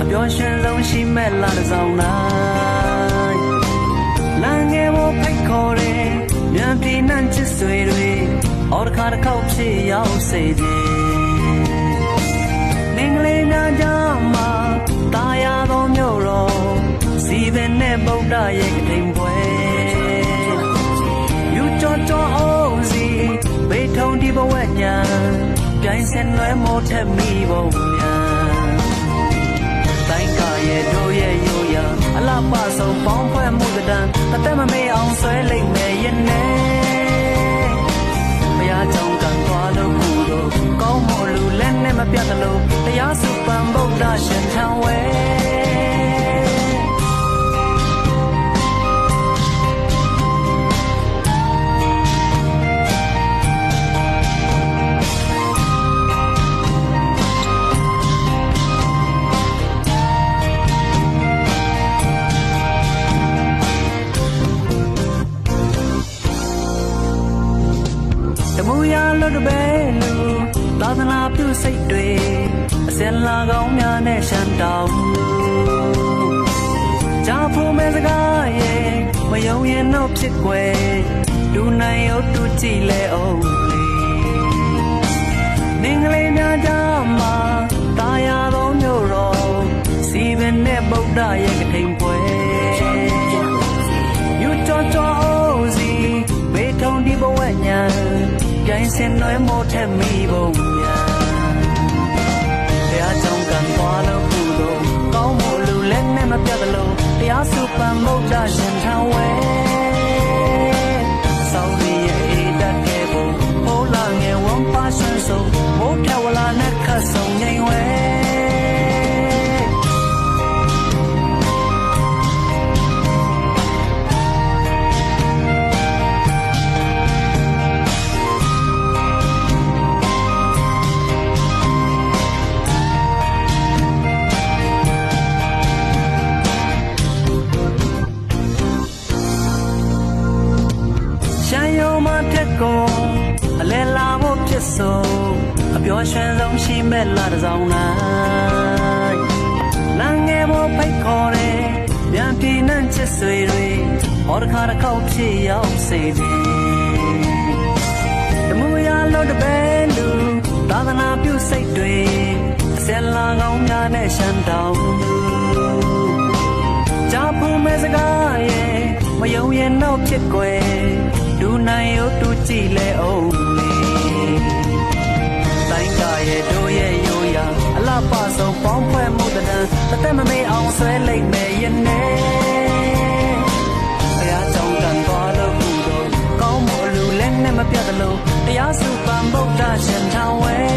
အပျော်ရွှင်ဆုံးရှိမဲ့လာတစ်ဆောင်နိုင်လမ်းငယ်ပေါ်ဖိတ်ခေါ်တယ်မြန်ပြေနှံ့ချစ်ဆွေတွေအော်တစ်ခါတစ်ခေါက်ဖြစ်ရောက်စေခြင်းမင်္ဂလေးများကြမှာတာယာသောမြို့တော်စီပင်နဲ့ဗုဒ္ဓရဲ့ကထိန်ပွဲယူကြောကြောအောင်စီဘေထုံဒီဘဝညာပြိုင်စင်လွဲမိုးထက်မိပုံညာတိုင်းက ရဲ့တို့ရဲ့ရိုးရာအလားပဆုံးပေါင်းဖွဲ့မှုကတန်းတသက်မမေ့အောင်ဆွဲလိမ့်မယ်ရဲ့နဲ့ဘုရားကြောင့်ကံသွားလို့ခုလို့ကောင်းမို့လူလက်နဲ့မပြတ်တယ်လို့တရားစုပန်ဗုဒ္ဓရှင်ထံဝဲ ရလွတ်တပဲလူသာသနာပြုစိတ်တွေအစင်လာကောင်းများနဲ့ရှမ်းတောင်ကြာဖို့မဲစကားရဲ့မယုံရင်တော့ဖြစ်ွယ်ဒူနိုင်ရောတူကြည့်လဲအောင်လေမင်္ဂလေးများကြမှာ င်စင်နွဲမို့ထက်မိပုံညာတရားကြောင့်ကံသွားလို့ခုလို့ကောင်းမို့လူလက်နဲ့မပြတ်သလိုတရားစုပန်ဗုဒ္ဓရှင်ထံဝဲစောင်းရီရဲ့အေးတတ်ခဲ့ဖို့ဟိုးလာငယ်ဝမ်းပါဆွန်းဆုံး ဆုံးအပျော်ရွှင်ဆုံးရှိမဲ့လာတစ်ဆောင်နိုင်လမ်းငယ်ပေါ်ဖိတ်ခေါ်တယ်ပြန်ပြင်းနှံ့ချစ်ဆွေတွေဟောတစ်ခါတစ်ခေါက်ဖြစ်ရောက်စေခြင်းတမှုရလို့တပဲလူသာသနာပြုစိတ်တွေအစက်လာကောင်းများနဲ့ရှမ်းတောင်လူကြာဖို့မဲစကားရဲ့မယုံရင်တော့ဖြစ်ွယ်ဒူနိုင်ရောတူကြည့်လဲအောင်လေတိုင်း တန်းတသက်မမေ့အောင်ဆွဲလိမ့်မယ်ရဲ့နဲ့ဘုရားကြောင့်တန်သွားလို့ခုတော့ကောင်းမို့လူလည်းနဲ့မပြတ်တယ်လို့တရားစုပန်ဗုဒ္ဓရှင်ထံဝဲ